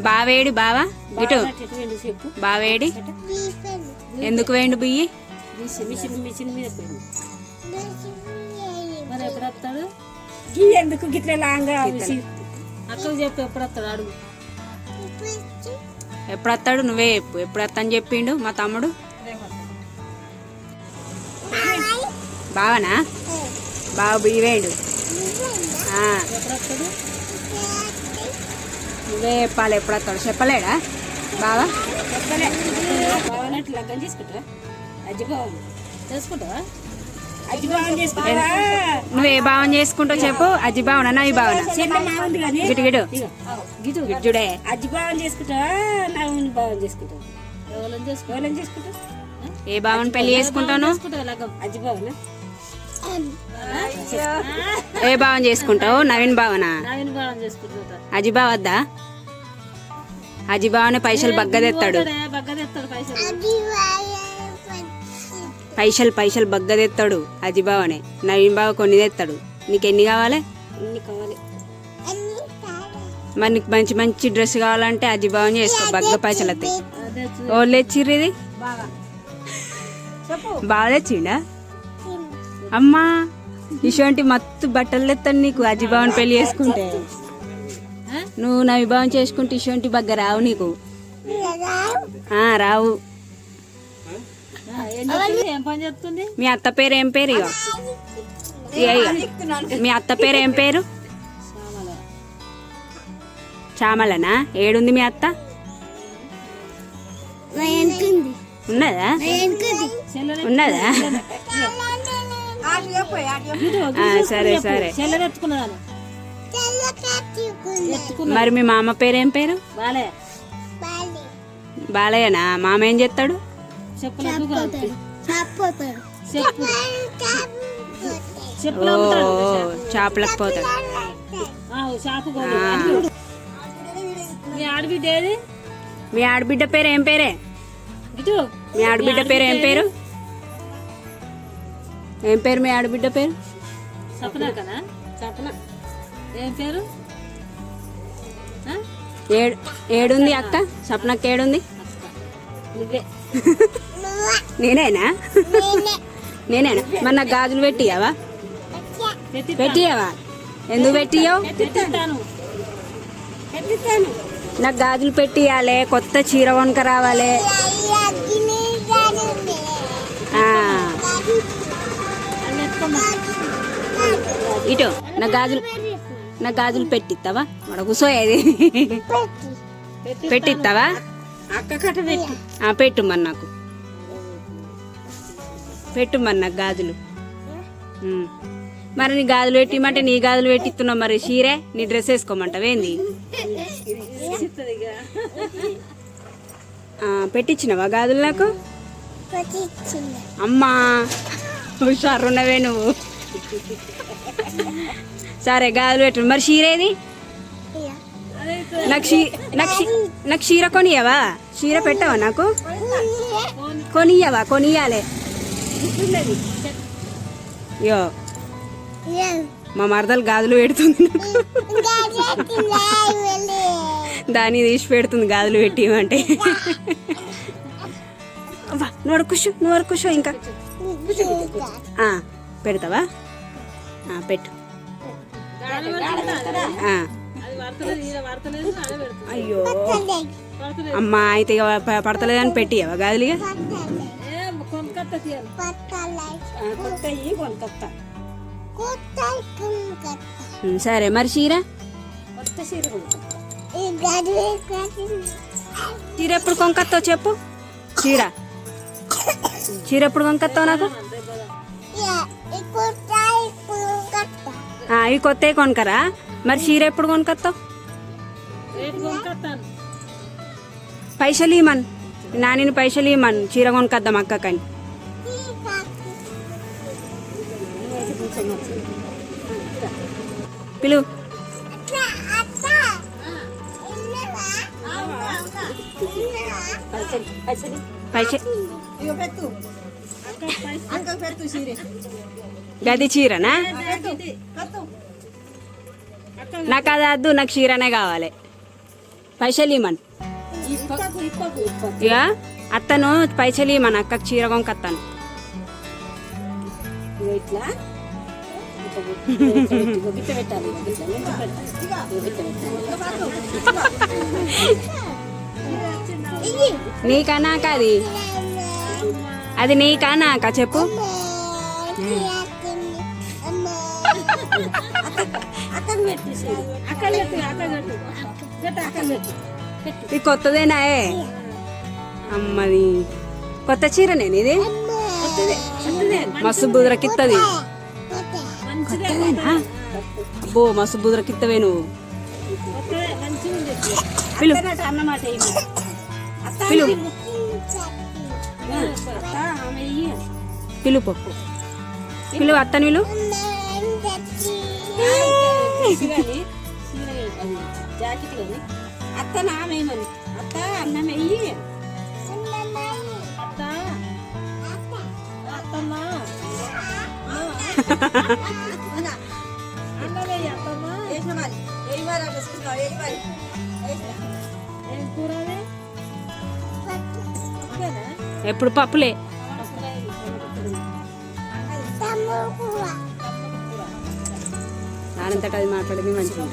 బావేడి బావా? ఇటు. బావేడి? ఎందుకు వేయండి బియ్యి? ఎందుకు గిట్ల లాంగా అక్కకు చెప్పు ఎప్పుడు వస్తాడు? అడుగు. ఎప్పుడు వస్తాడు నువ్వే చెప్పు. ఎప్పుడు వస్తా అని చెప్పిండు మా తమ్ముడు? బావనా? బావ బియ్యి వేయండు. నువ్వే చెప్పాలి ఎప్పుడు వస్తాడు చెప్పలేడా? బావా? బావనట్టు లగ్గం చేసుకుంటావా? చేసుకుంటారా నువ్వే భావన చేసుకుంటావు చెప్పు. అజ్జి భావన భావన చెల్ల మావుంది కానీ. గిటు గిటు. గిటు గిడ్జుడే అజ్జి బావని చేసుకుంటావా? నవ్వుని బావని చేసుకుంటావా? ఏ భావన పెళ్ళి చేసుకుంటాను? చేసుకుంటావు అజ్జి బావనా? ఏ భావన చేసుకుంటావు? నవీన్ భావన? నాయన బాగా చేసుకుంటుంట అజి అజి బావనే పైసలు బగ్గదెత్తాడు. పైసలు. పైసలు బగ్గదెత్తాడు అజి బావనే. నవీన్ బావ కొన్ని తెస్తాడు నీకు ఎన్ని కావాలి. మరి నీకు మంచి మంచి డ్రెస్ కావాలంటే అజి బావని చేసుకో బగ్గ పైసలు వస్తాయి చూ- ఓళ్ళు తెచ్చిర్రు ఇది? బాగా తెచ్చిండా? అమ్మా ఇటువంటి మత్తు బట్టలు తెస్తాను నీకు అజి బావని పెళ్ళి చేసుకుంటే? నువ్వు నా విభావం చేసుకుంటే ఇటువంటి బగ్గ రావు నీకు. ఆ, రావు. మీ అత్త పేరు ఏం పేరు. మీ అత్త పేరు ఏం పేరు? చామలనా? ఏడుంది మీ అత్త? ఉన్నదా? ఉన్నదా? సరే సరే. మరి మీ మామ పేరు ఏం పేరు? బాలే బాలయ్యనా? మామ ఏం చేస్తాడు? చేపలకు పోతాడు. మీ ఆడబిడ్డ పేరు ఏం పేరే? మీ ఆడబిడ్డ పేరు ఏం పేరు? ఏం పేరు మీ ఆడబిడ్డ పేరు? సపనా కదా? చెప్పన ఏం పేరు? ఏడు ఏడుంది అక్క? సప్నక్క ఏడుంది? నువ్వే. నేనేనా? నేనేనా? మరి నాకు గాజులు పెట్టియావా? పెట్టి పెట్టియావా? ఎందుకు పెట్టియో పెట్టిస్తాను. ఎట్లిస్తాను నాకు గాజులు పెట్టియాలి కొత్త చీర కొనుక రావాలి. ఇటు నా గాజులు నా గాజులు పెట్టిస్తావా మన కూసోయేది. పెట్టిస్తావా పెట్టి మరి నాకు. పెట్టు మరి నాకు గాజులు. మరి నీ గాజులు పెట్టిమంటే నీ గాజులు పెట్టిస్తున్నావు మరి చీరే? నీ డ్రెస్ వేసుకోమంటావేంది పెట్టించినవా గాజులు నాకు? అమ్మా! హుషారున్నవే నువ్వు. సరే గాజులు పెట్టు మరి షీరేది నాకు చీ నాకు నాకు చీర కొనియవా? షీర పెట్టవా నాకు? కొనియవా? కొనియాలే. యో. మా మరదలు గాజులు పెడుతుంది దాన్ని తీసి పెడుతుంది గాజులు పెట్టి అంటే నువ్వు కుషు నువ్వు కుషు ఇంకా. పెడతావా? పెట్టు. పడతలేదు పడతలేదు అయ్యో. పడతలేదు అమ్మా అయితే ఇక ప- పడతలేదని పెట్టియవా గాజులుగా ఏ కొనుక్కత్త తీయాలి కొత్త ఇవి కొనుకొత్త ఉమ్, సరే మరి చీర? చీర ఎప్పుడు కొనుకొస్తావు చెప్పు? చీర. చీర ఎప్పుడు కొనుకొస్తావు నాకు? ఆ, ఇవి కొత్తవి కొనుకరా మరి చీర ఎప్పుడు కొనుక్కత్తాను పైసలు ఇవ్వమను నానిని పైసలు ఇవ్వమను చీర కొనుకొద్దాం అక్కకని. పిలువు పైసలు. గది చీరనా? నాకు అది వద్దు నాకు చీరనే కావాలి. పైసలు ఇప్పకు ఇక అత్తను పైసలు ఇవ్వమని అక్కకి చీర కొనుకొత్తాను. ఇట్లా. పెట్టాలి. నీకా నాకా అది? అది నీకా నాకా? చెప్పు. ఇది కొత్తదేనా అమ్మది. కొత్త చీరనే ఇది కొత్తదే. కొత్తదే మస్తు బుదరకిత్తది మంచిదే బో మస్తు బుదరకిత్తవే నువ్వు పిలు. అత్తనట పిలు. పిలుపు పిలువు అత్తని విలు జాకెట్ కానీ అత్త నామేమని అత్త అన్నం వెయ్యి అత్త అత్తమ్మ అన్నం వెయ్యి అత్తమ్మ ఏం కూర అది? పప్పులేనా? ఎప్పుడు పప్పులే. దానంతట అది మాట్లాడింది మంచిగా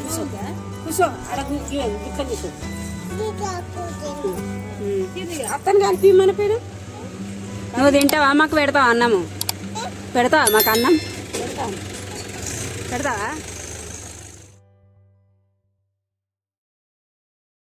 అత్తను కలిపి మన పేరు? నువ్వు తింటావా? మాకు పెడతావా అన్నము? పెడతావా? మాకు అన్నం? పెడతావా?